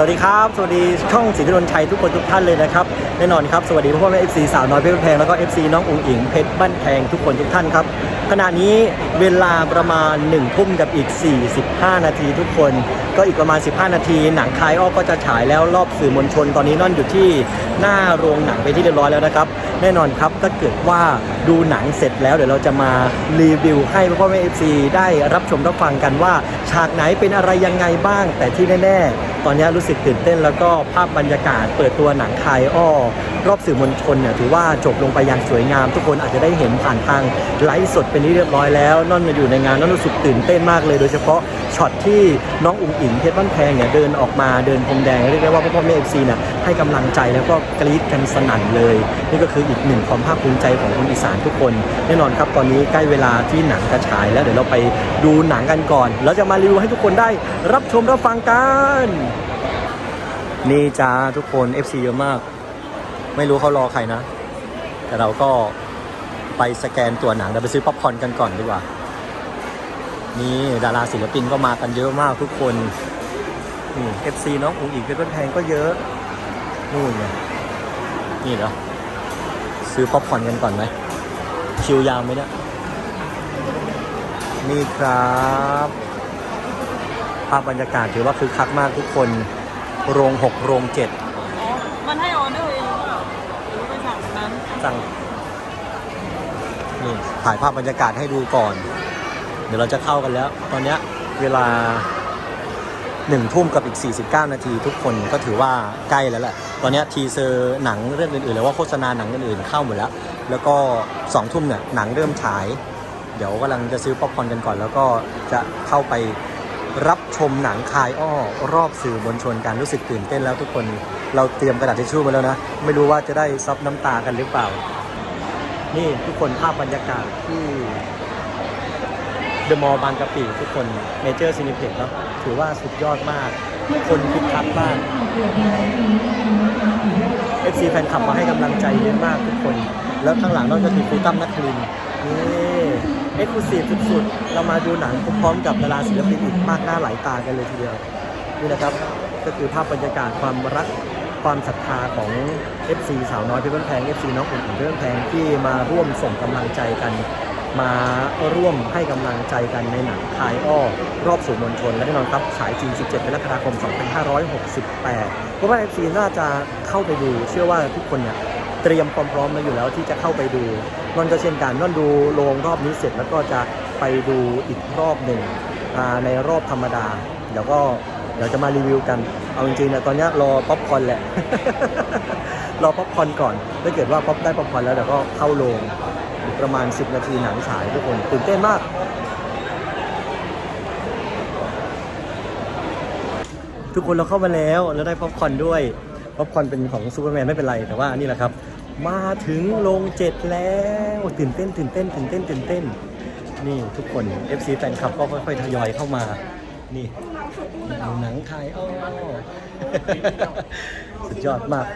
สวัสดีครับ สวัสดีช่องสิทธิรนชัยทุกคนทุกท่านเลยนะครับ แน่นอนครับ สวัสดีพ่อแม่ FC สาวน้อยเพชรแพงแล้วก็ FC น้องอุ๋งอิงเพชรบ้านแพงทุกคนทุกท่านครับ ขณะนี้เวลาประมาณ1ทุ่มกับอีก 45 นาทีทุกคน ก็อีกประมาณ 15 นาที หนังคลายอ้อก็จะฉายแล้วรอบสื่อมวลชนตอนนี้นั่นอยู่ที่หน้าโรงหนังไปที่เรียบร้อยแล้วนะครับ แน่นอนครับถ้าเกิดว่าดูหนังเสร็จแล้วเดี๋ยวเราจะมารีวิวให้พ่อแม่ FC ได้รับชมรับฟังกันว่า ฉากไหนเป็นอะไรยังไงบ้างแต่ที่แน่ๆ อนนี้รู้สึกตื่นเต้นแล้วก็ภาพบรรยากาศเปิดตัวหนังคายอ้อรอบสื่อมวลชนเนี่ยถือว่าจบลงไปอย่างสวยงาม ทุกคนอาจจะได้เห็นผ่านทางไลฟ์สดเป็นที่เรียบร้อยแล้วนอนมาอยู่ในงานนั่นรู้สึกตื่นเต้นมากเลยโดยเฉพาะช็อตที่น้องอุ๋งอิงเพชรบ้านแพงเนี่ยเดินออกมาเดินพรมแดงเรียกได้ว่าพ่อพ่อแม่เอฟซีเนี่ยให้กำลังใจแล้วก็กรี๊ดกันสนั่นเลย นี่ก็คืออีกหนึ่งความภาคภูมิใจของคนอีสานทุกคน แน่นอนครับตอนนี้ใกล้เวลาที่หนังจะฉายแล้วเดี๋ยวเราไปดูหนังกันก่อนแล้วจะมารีวิวให้ทุกคนได้รับชมรับฟังกันนี่จ้าทุกคน FC เยอะมาก ไม่รู้เขารอใครนะ แต่เราก็ไปสแกนตัวหนังเดี๋ยวไปซื้อป๊อปคอร์นกันก่อนดีกว่า นี่ดาราศิลปินก็มากันเยอะมากทุกคนนี่ FC น้องอุ๋งอิงเพชรบ้นแพงก็เยอะ นู่นไงนี่เหรอซื้อป๊อปคอร์นกันก่อนไหมคิวยาวไหมเนี่ยนี่ครับภาพบรรยากาศถือว่าคึกคักมากทุกคน โรงหกโรงเจ็ด จังนี่ถ่ายภาพบรรยากาศให้ดูก่อน เดี๋ยวเราจะเข้ากันแล้ว ตอนนี้เวลาหนึ่งทุ่มกับอีก 49 นาทีทุกคนก็ถือว่าใกล้แล้วแหละ ตอนนี้ทีเซอร์หนังเรื่องอื่นๆหรือว่าโฆษณาหนังอื่นๆเข้าหมดแล้ว แล้วก็สองทุ่มเนี่ยหนังเริ่มฉาย เดี๋ยวกำลังจะซื้อป๊อปคอร์นกันก่อน แล้วก็จะเข้าไป รับชมหนังคายอ้อรอบสื่อมวลชนการรู้สึกตื่นเต้นแล้วทุกคนเราเตรียมกระดาษทิชชู่มาแล้วนะ ไม่รู้ว่าจะได้ซับน้ำตากันหรือเปล่า นี่ทุกคนภาพบรรยากาศที่เดอะมอลล์บางกะปิทุกคนเมเจอร์ซินิเพ็กเนาะถือว่าสุดยอดมาก คนคึกคักมาก FC แฟนคลับมาให้กำลังใจเยอะมากทุกคน แล้วข้างหลังนั่นก็คือครูตั้มนัทคลินนี่ เอ็กซ์คลูซีฟสุดๆ เรามาดูหนังพร้อมกับดาราศิลปินอีกมากหน้าหลายตากันเลยทีเดียว นี่นะครับ ก็คือภาพบรรยากาศความรักความศรัทธาของ FC สาวน้อยเพชรบ้านแพง FC น้องอุ่นเพชรบ้านแพงที่มาร่วมส่งกำลังใจกัน มาร่วมให้กำลังใจกันในหนังคายอ้อ รอบสื่มวลชน และแน่นอนครับฉายจริง 17กรกฎาคม 2568เพราะว่า FC น่าจะเข้าไปดูเชื่อว่าทุกคนเนี่ย เตรียมความพร้อมมาอยู่แล้วที่จะเข้าไปดูนนก็เช่นกันนนดูโรงรอบนี้เสร็จแล้วก็จะไปดูอีกรอบหนึ่งในรอบธรรมดา เดี๋ยวก็เดี๋ยวจะมารีวิวกัน เอาจริงๆนะตอนนี้รอป๊อปคอนแหละ รอป๊อปคอนก่อน ถ้าเกิดว่าป๊อปได้ป๊อปคอนแล้วเดี๋ยวก็เข้าโรงประมาณ 10 นาทีหนังฉายทุกคนตื่นเต้นมาก ทุกคนเราเข้ามาแล้วแล้วได้ป๊อปคอนด้วย ป๊อปคอร์นเป็นของซูเปอร์แมนไม่เป็นไรแต่ว่านี่แหละครับ มาถึงโรงเจ็ดแล้วตื่นเต้นตื่นเต้นตื่นเต้นตื่นเต้น นี่ทุกคน FC แฟนคลับก็ค่อยๆทยอยเข้ามา นี่ดูหนังไทยอ้อสุดยอดมาก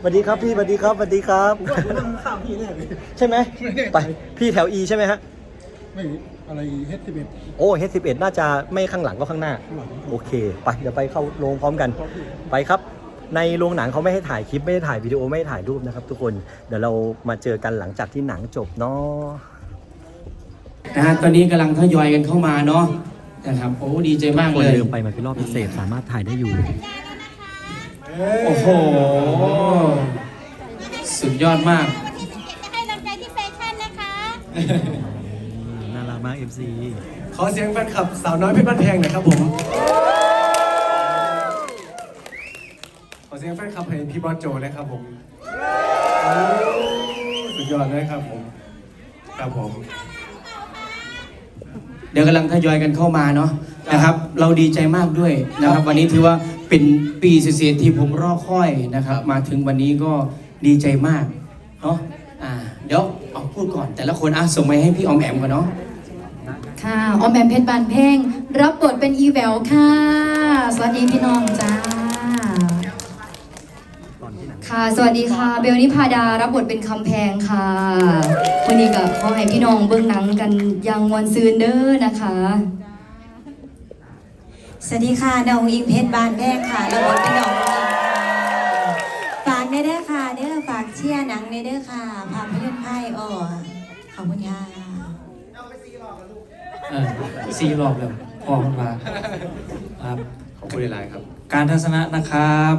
สวัสดีครับพี่สวัสดีครับสวัสดีครับใช่ไหมไปพี่แถว E ใช่ไหมฮะไม่อะไรเฮดสิบเอ็ดโอ้เฮดสิบเอ็ดน่าจะไม่ข้างหลังก็ข้างหน้าข้างหลังโอเค ไป เดี๋ยวไปเข้าโรงพร้อมกัน ไปครับ ในโรงหนังเขาไม่ให้ถ่ายคลิปไม่ให้ถ่ายวิดีโอไม่ให้ถ่ายรูปนะครับ ทุกคนเดี๋ยวเรามาเจอกันหลังจากที่หนังจบเนาะนะฮะตอนนี้กำลังทยอยกันเข้ามาเนาะนะครับโอ้ดีใจมากคนเลย ลืมไปมันเป็นรอบพิเศษสามารถถ่ายได้อยู่ โอ้โห สุดยอดมากจะให้กำลังใจที่แฟชั่นนะคะ น่ารักมาก MC ขอเสียงแฟนคลับสาวน้อยเพชรบ้านแพงหน่อยครับผม สียงแฟนคลับให้พี่บอสโจนะครับผมโอ้สุดยอดเลยครับผม ครับผม เดี๋ยวกำลังทยอยกันเข้ามาเนาะนะครับ เราดีใจมากด้วยนะครับ วันนี้ถือว่าเป็นปีเศษๆที่ผมรอคอยนะครับ มาถึงวันนี้ก็ดีใจมากเนาะอ่าเดี๋ยวเอาพูดก่อน แต่ละคนอะส่งไปให้พี่ออมแอมก่อนเนาะค่ะออมแอมเพชรบานเพ่งรับบทเป็นอีแววค่ะ สวัสดีพี่น้องจ้าตอนที่หนัง ค่ะ สวัสดีค่ะ เบลนิพาดา รับบทเป็นคำแพงค่ะวันนี้กับขอให้พี่น้องเบื้องหนังกันยังมวนซืนเด้อนะคะ สวัสดีค่ะน้องอิงเพชรบานแพงค่ะรับบทเป็นน้องฝากในเด้อค่ะเด้อฝากเชียร์หนังในเด้อค่ะพาเพื่อนไพ่อ๋อขอบคุณค่ะเออสีรอบแล้วพอมันมาครับ ขอบคุณหลายๆครับ การทัศนะนะครับ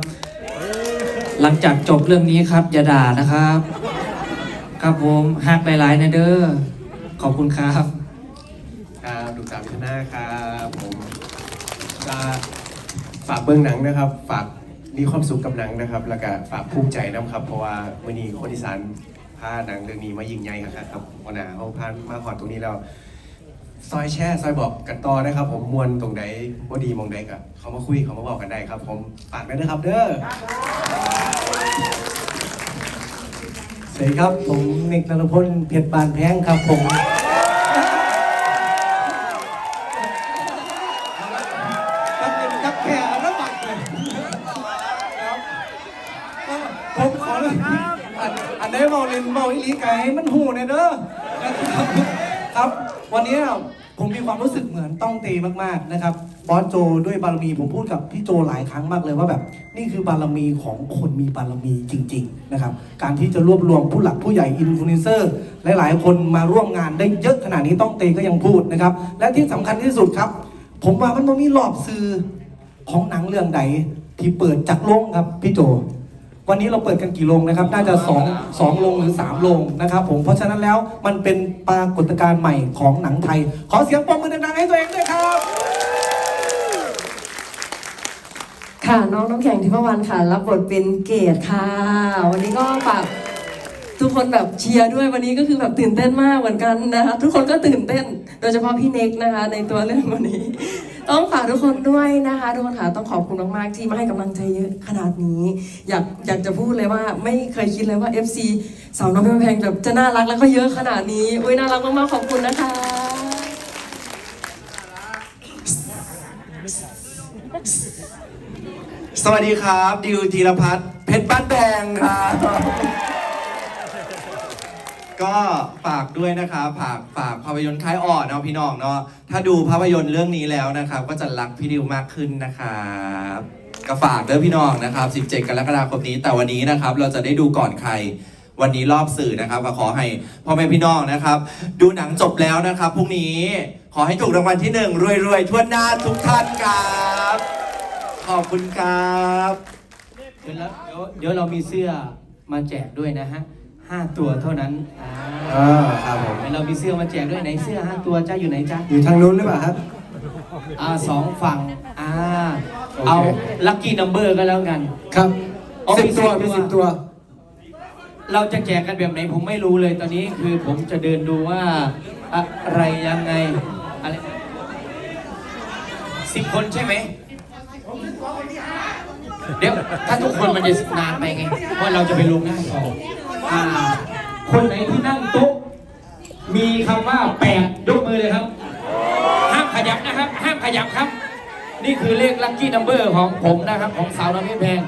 หลังจากจบเรื่องนี้ครับ อย่าด่านะครับ ครับผมหักหลายๆนะเด้อขอบคุณครับครับดูสามชนะครับผมก็ฝากเบื้องหนังนะครับ ฝากมีความสุขกับหนังนะครับ แล้วก็ฝากภูมิใจนะครับ เพราะว่ามื่อนี้คนอีสานพาหนังเรื่องนี้มายิงใหญ่ครับครับวันหนาเขาพานมาหอดตรงนี้แล้วซอยแช่ซอยบอกกันต่อนะครับ ผมมวนตรงไหนว่าดีมองใดกับเขามาคุยเขามาบอกกันได้ครับ ผมฝากด้วยนะครับเด้อ สวัสดีครับ ผมนิกนรพลเพียรบานแพงครับผมครับเป็นครับแค่ระบัดเลยครับผมขอเลยอันอันไหนเมาเล่นเมาอีหลีไก่มันหูเนี่ยเด้อนะครับ ครับ วันนี้ผมมีความรู้สึกเหมือนต้องเตมาก ๆ นะครับ บอสโจด้วยบารมีผมพูดกับพี่โจหลายครั้งมากเลยว่าแบบ นี่คือบารมีของคนมีบารมีจริง ๆ นะครับ การที่จะรวบรวมผู้หลักผู้ใหญ่อินฟลูเอนเซอร์หลายๆ คนมาร่วมงานได้เยอะขนาดนี้ต้องเตก็ยังพูดนะครับ และที่สำคัญที่สุดครับ ผมว่ามันบ่มีรอบสื่อของหนังเรื่องใดที่เปิดจากโรงครับพี่โจ วันนี้เราเปิดกันกี่โรงนะครับ น่าจะ2 2โรงหรือ3โรงนะครับผมเพราะฉะนั้นแล้วมันเป็นปรากฏการณ์ใหม่ของหนังไทย ขอเสียงปรบมือดังๆให้ตัวเองด้วยครับ ค่ะ น้องน้ำแข็งทิพวรรณค่ะ รับบทเป็นเกดค่ะ วันนี้ก็ฝากทุกคนแบบเชียร์ด้วยวันนี้ก็คือแบบตื่นเต้นมากเหมือนกันนะคะทุกคนก็ตื่นเต้น โดยเฉพาะพี่เน็กนะคะ ในตัวเรื่องวันนี้ ต้องฝากทุกคนด้วยนะคะทุกคนค่ะต้องขอบคุณมากๆที่มาให้กำลังใจเยอะขนาดนี้ อยากอยากจะพูดเลยว่าไม่เคยคิดเลยว่า FC สาวน้องเพชรแพงแบบจะน่ารักแล้วก็เยอะขนาดนี้อุ้ยน่ารักมากๆขอบคุณนะคะ สวัสดีครับ ดิวธีรพัฒน์เพชรบ้านแพงครับ ก็ฝากด้วยนะครับฝากฝากภาพยนตร์คล้ายอ่อนเนาะพี่น้องเนาะถ้าดูภาพยนตร์เรื่องนี้แล้วนะครับ ก็จะรักพี่ดิวมากขึ้นนะครับก็ฝากเด้อพี่น้องนะครับ 17 กรกฎาคมนี้ แต่วันนี้นะครับ เราจะได้ดูก่อนใคร วันนี้รอบสื่อนะครับก็ขอให้พ่อแม่พี่น้องนะครับ ดูหนังจบแล้วนะครับพรุ่งนี้ขอให้ถูกรางวัลที่หนึ่งรวยๆทั่วหน้าทุกท่านครับ ขอบคุณครับเดี๋ยวเราเดี๋ยวเดี๋ยวเรามีเสื้อมาแจกด้วยนะฮะห้าตัวเท่านั้นอ่าอ่าครับผม เดี๋ยวเรามีเสื้อมาแจกด้วยไหนเสื้อห้าตัวจ้าอยู่ไหนจ้า อยู่ทางนู้นหรือเปล่าครับ อ่าสองฝั่งอ่าโอเค เอาลัคกี้นัมเบอร์ก็แล้วกัน ครับอ๋อสิบตัวมีมีสิสิบบตัตัววเราจะแจกกันแบบไหนผมไม่รู้เลยตอนนี้คือผมจะเดินดูว่าอะไรยังไงอะไรสิบคนใช่ไหม เดี๋ยวถ้าทุกคนมันจะนานไปไงเพราะเราจะไปลงหน้าซองอ่าคนไหนที่นั่งโต๊ะมีคำว่าแปดยกมือเลยครับ ห้ามขยับนะครับ ห้ามขยับครับ นี่คือเลขลัคกี้นัมเบอร์ของผมนะครับ ของสาวน้ำเพชรแพง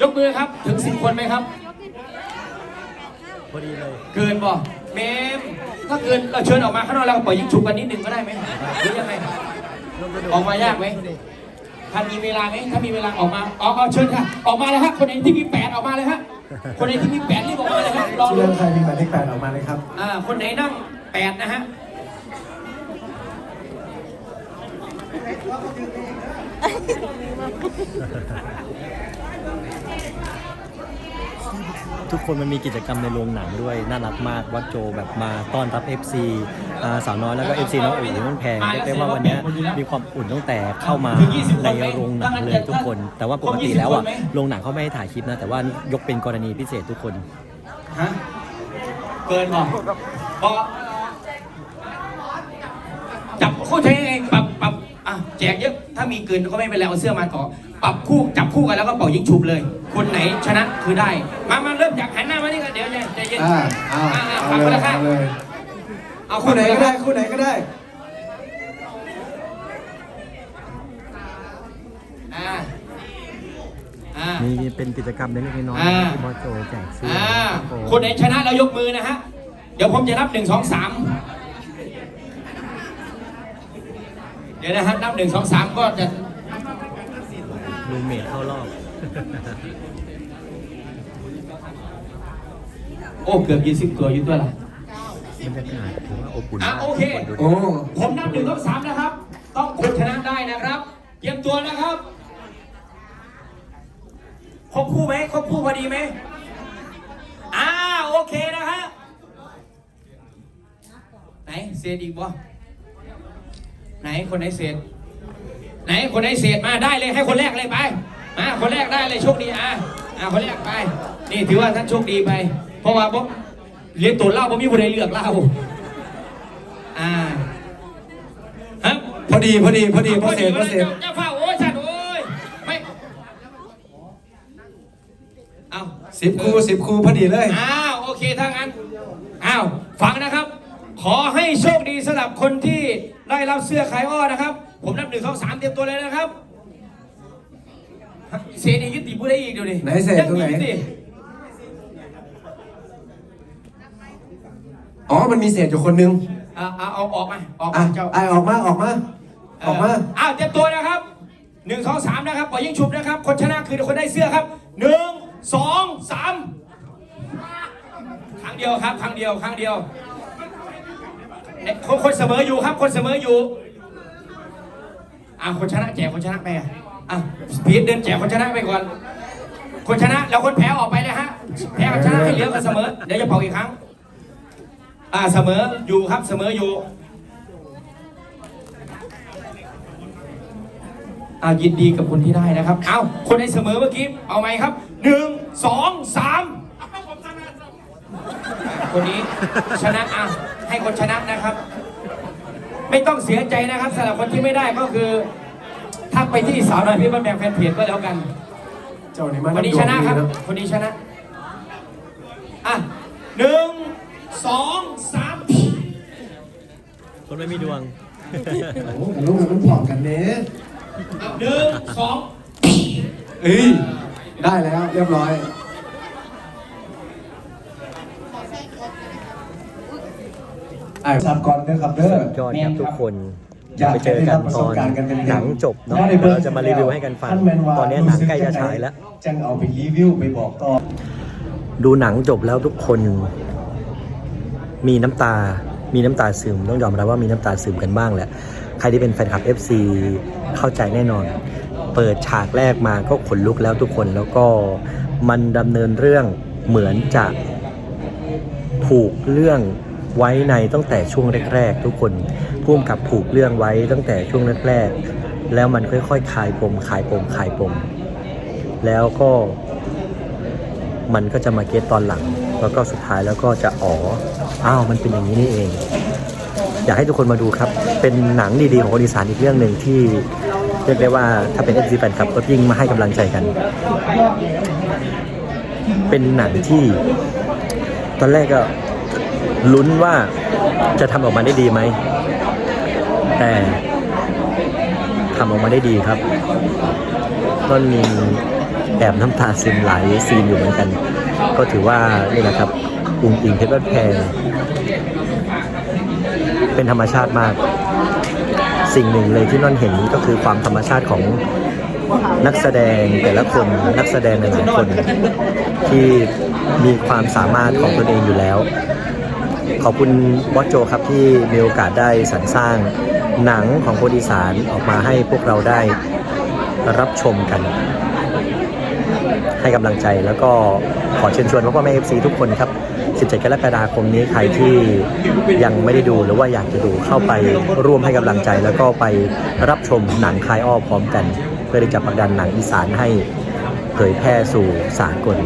ยกมือครับ ถึงสิบคนไหมครับ พอดีเลย เกินบ่เมมถ้าเกินเราเชิญออกมาข้างนอกแล้วก็ปล่อยยิงฉุกกันนิดหนึ่งก็ได้ไหมหรือยังไงออกมายากไหม ถ้ามีเวลาไหมถ้ามีเวลาออกมาออกเอาเชิญค่ะ ออกมาเลยฮะคนไหนที่มีแปดออกมาเลยฮะคนไหนที่มีแปดรีบออกมาเลยครับรอเรื่ลุ้องนใครมีหมายเลขแปดออกมาเลยครับอ่าคนไหนนั่งแปดนะฮะ ทุกคนมันมีกิจกรรมในโรงหนังด้วย น่ารักมากวัดโจแบบมาต้อนรับ FC อ่าสาวน้อยแล้วก็ FC น้องอุ๋ยมันแพงเรียกได้ว่าวันเนี้ยมีความอุ่นตั้งแต่เข้ามาในโรงหนังเลยทุกคน แต่ว่าปกติแล้วอะโรงหนังเขาไม่ให้ถ่ายคลิปนะ แต่ว่ายกเป็นกรณีพิเศษทุกคน ฮะเกินบ่บ่จับคู่ใช้ไงปรับปรับอะแจกเยอะถ้ามีเกินก็ไม่เป็นไรเอาเสื้อมาก่อ ปรับคู่จับคู่กันแล้วก็เป่ายิงฉุบเลย คนไหนชนะคือได้ มามาเริ่มจากหันหน้ามานี่กันเดี๋ยวใจเย็นอ่าเอาอะเอาฝั่งเลคนยละข้างเอาเลยเอาคู่ไหนก็ได้ฝั่งคู่ไหนก็ได้ อ่าอ่า มีเป็นกิจกรรมเล็กๆน้อยอ่าๆที่บอสโจแจกเสื้ออ่ารับผมคนไหนชนะแล้วยกมือนะฮะ เดี๋ยวผมจะนับหนึ่งสองสามเดี๋ยวนะฮะนับหนึ่งสองสามก็จะ รูเมทเข้ารอบ โอ้เกือบยี่สิบตัวอยู่ตัวละ บรรยากาศถือว่าอบอุ่นอะมากโอเค ทุกนดูดิ โอ้ ผมนับหนึ่งต้องสามนะครับ ต้องคนชนะได้นะครับ เตรียมตัวนะครับ ครบคู่ไหมครบคู่พอดีไหมอ่าโอเคนะฮะ ไหนเศษอีกบ่ไหนคนไหนเศษ ไหนคนไหนเศษมาได้เลยให้คนแรกเลยไปมาคนแรกได้เลยโชคดีอะอะคนแรกไป นี่ถือว่าท่านโชคดีไป เพราะว่าผมเรียนตัวเล่าผมมีคนใดเลือกเล่าอ่าฮะพอดีพอดีพอดีพอเสร็จพอเสร็จเจ้าฝ้าโอ้ยชัดโอ้ยไม่เอาสิบครูสิบครูพอดีเลยอ้าวโอเคถ้างั้นอ้าวฟังนะครับ ขอให้โชคดีสำหรับคนที่ได้รับเสื้อขายอ้อนะครับ ผมนับหนึ่งสองสามเตรียมตัวเลยนะครับเศษอีกยึดติดผู้ได้อีกเดี๋ยวดิไหนเศษตรงไหน ยังมีสิอ๋อ มันมีเศษอยู่คนนึง อะเอาเอาออกมาออกอะมาเจ้า ไอออกมาออกมา ออกมาอ้าวเตรียมตัวนะครับหนึ่งสองสามนะครับปล่อยยิงฉุบนะครับ คนชนะคือคนได้เสื้อครับหนึ่งสองสามครั้งเดียวครับครั้งเดียวครั้งเดียวเอ๊ะคนคนเสมออยู่ครับ คนเสมออยู่ อะคนชนะแจกคนชนะไปอะอะพีทเดินแจกคนชนะไปก่อน คนชนะแล้วคนแพ้ออกไปเลยฮะ แพ้กับชนะให้เหลือกันเสมอ เดี๋ยวจะเป่าอีกครั้ง อ่าเสมออยู่ครับเสมออยู่อ่ายินดีกับคนที่ได้นะครับ เอาคนในเสมอเมื่อกี้ เอาไหมครับ หนึ่ง สอง สาม คนนี้ชนะอะให้คนชนะนะครับ ไม่ต้องเสียใจนะครับสำหรับคนที่ไม่ได้ก็คือทักไปที่สาวน้อยพี่บ้านแบงแฟนเพจก็แล้วกัน เจ้านี่มันคนนี้ชนะครับ คนนี้ชนะ อะหนึ่งสองสามคนไม่มีดวงโอ้โหลูกมันผอมกันเน้หนึ่งสองเอ้ยได้แล้วเรียบร้อย ไอ้สับก่อนเด้อครับเด้อยอดครับทุกคนอยากไปเจอกันตอนหนังจบเนาะเราจะมารีวิวให้กันฟัง ตอนนี้หนังใกล้จะฉายแล้ว จังเอาไปรีวิวไปบอกต่อ ดูหนังจบแล้วทุกคน มีน้ำตา มีน้ำตาซึมต้องยอมรับว่ามีน้ำตาซึมกันบ้างแหละ ใครที่เป็นแฟนคลับ FC เข้าใจแน่นอน เปิดฉากแรกมาก็ขนลุกแล้วทุกคน แล้วก็มันดำเนินเรื่องเหมือนจะผูกเรื่อง ไว้ในตั้งแต่ช่วงแรกๆ ทุกคนพุ่มกับผูกเรื่องไว้ตั้งแต่ช่วงแรกๆแล้วมันค่อยๆคลายปมคลายปมคลายปม แล้วก็มันก็จะมาเก็ตตอนหลัง แล้วก็สุดท้ายแล้วก็จะอ๋ออ้าวมันเป็นอย่างนี้นี่เอง อยากให้ทุกคนมาดูครับ เป็นหนังดีๆของคนอีสานอีกเรื่องหนึ่งที่เรียกได้ว่าถ้าเป็น FC แฟนคลับก็ยิ่งมาให้กำลังใจกัน เป็นหนังที่ ตอนแรกก็ ลุ้นว่าจะทำออกมาได้ดีไหม แต่ทำออกมาได้ดีครับก็มีแอบน้ำตาซึมไหลซีนอยู่เหมือนกัน ก็ถือว่านี่แหละครับอุงอิงเพชรบ้านแพงเป็นธรรมชาติมาก สิ่งหนึ่งเลยที่นอนเห็นก็คือความธรรมชาติของนักแสดงแต่ละคนนักแสดงหลายคนที่มีความสามารถของตนเองอยู่แล้ว ขอบคุณบอสโจครับที่มีโอกาสได้สรรสร้างหนังของคนอีสานออกมาให้พวกเราได้รับชมกัน ให้กำลังใจแล้วก็ขอเชิญชวนพ่อแม่เอฟซีทุกคนครับ 17 กรกฎาคมนี้ใครที่ยังไม่ได้ดูหรือว่าอยากจะดูเข้าไปร่วมให้กำลังใจ แล้วก็ไปรับชมหนังคลายอ้อพร้อมกัน เพื่อที่จะผลักดันหนังอีสานให้เผยแพร่สู่สากล